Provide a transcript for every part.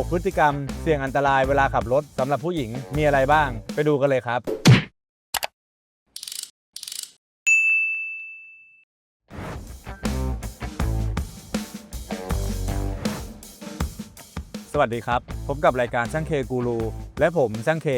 6 พฤติกรรมเสี่ยงอันตรายเวลาขับรถสำหรับผู้หญิงมีอะไรบ้าง ไปดูกันเลยครับ สวัสดีครับ พบกับรายการช่างเคกูรูและผมช่างเค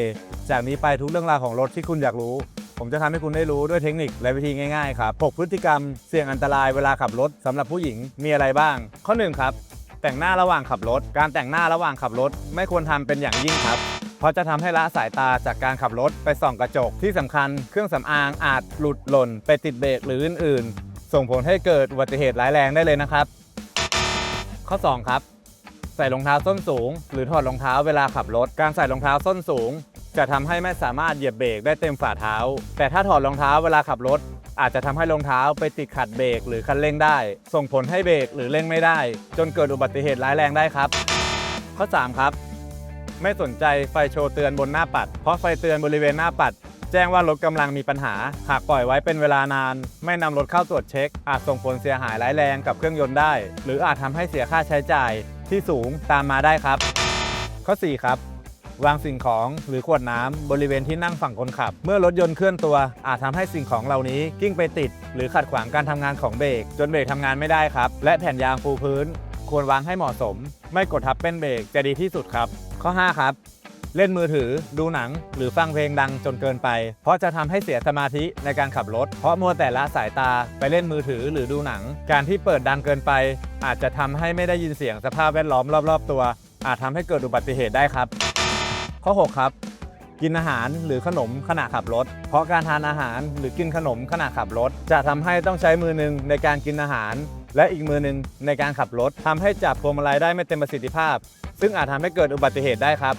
จากนี้ไปทุกเรื่องราวของรถที่คุณอยากรู้ ผมจะทำให้คุณได้รู้ด้วยเทคนิคและวิธีง่ายๆครับ 6 พฤติกรรมเสี่ยงอันตรายเวลาขับรถสำหรับผู้หญิงมีอะไรบ้าง ข้อ1ครับ แต่งหน้าระหว่างขับรถ การแต่งหน้าระหว่างขับรถ ไม่ควรทำเป็นอย่างยิ่งครับ เพราะจะทำให้ละสายตาจากการขับรถไปส่องกระจกที่สำคัญ เครื่องสำอางอาจหลุดหล่น ไปติดเบรกหรืออื่นๆ ส่งผลให้เกิดอุบัติเหตุร้ายแรงได้เลยนะครับ ข้อ 2 ครับ ใส่รองเท้าส้นสูง หรือถอดรองเท้าเวลาขับรถ การใส่รองเท้าส้นสูง จะทำให้ไม่สามารถเหยียบเบรกได้เต็มฝ่าเท้า แต่ถ้าถอดรองเท้าเวลาขับรถ อาจจะทำให้รองเท้าไปติดขัดเบรกหรือคันเร่งได้ ส่งผลให้เบรกหรือเร่งไม่ได้ จนเกิดอุบัติเหตุร้ายแรงได้ครับ ข้อ 3 ครับ ไม่สนใจไฟโชว์เตือนบนหน้าปัด เพราะไฟเตือนบริเวณหน้าปัด แจ้งว่ารถกำลังมีปัญหา หากปล่อยไว้เป็นเวลานาน ไม่นำรถเข้าตรวจเช็ค อาจส่งผลเสียหายร้ายแรงกับเครื่องยนต์ได้ หรืออาจทำให้เสียค่าใช้จ่ายที่สูงตามมาได้ครับ ข้อ 4 ครับ วางสิ่งของหรือขวดน้ำบริเวณที่นั่งฝั่งคนขับ เมื่อรถยนต์เคลื่อนตัว อาจทำให้สิ่งของเหล่านี้กิ้งไปติด หรือขัดขวางการทำงานของเบรกจนเบรกทำงานไม่ได้ครับ และแผ่นยางปูพื้น ควรวางให้เหมาะสม ไม่กดทับเป็นเบรกจะดีที่สุดครับ ข้อ 5 ครับเล่นมือถือ ดูหนัง หรือฟังเพลงดังจนเกินไป เพราะจะทำให้เสียสมาธิในการขับรถ เพราะมัวแต่ละสายตาไปเล่นมือถือหรือดูหนัง การที่เปิดดังเกินไป อาจจะทำให้ไม่ได้ยินเสียงสภาพแวดล้อมรอบ ๆ ตัว อาจทำให้เกิดอุบัติเหตุได้ครับ ข้อ 6 ครับ กินอาหารหรือขนมขณะขับรถ เพราะการทานอาหารหรือกินขนมขณะขับรถ จะทำให้ต้องใช้มือหนึ่งในการกินอาหาร และอีกมือหนึ่งในการขับรถทำให้จับพวงมาลัยได้ไม่เต็มประสิทธิภาพ ซึ่งอาจทำให้เกิดอุบัติเหตุได้ครับ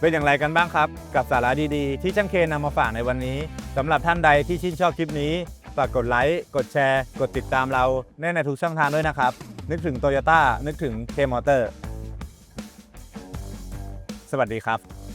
เป็นอย่างไรกันบ้างครับ กับสาระดีๆ ที่ช่างเคนำมาฝากในวันนี้สำหรับท่านใดที่ชื่นชอบคลิปนี้ฝากกดไลค์ กดแชร์ กดติดตามเราแน่ในทุกช่องทางด้วยนะครับ นึกถึงโตโยต้านึกถึงเคมอเตอร์ สวัสดีครับ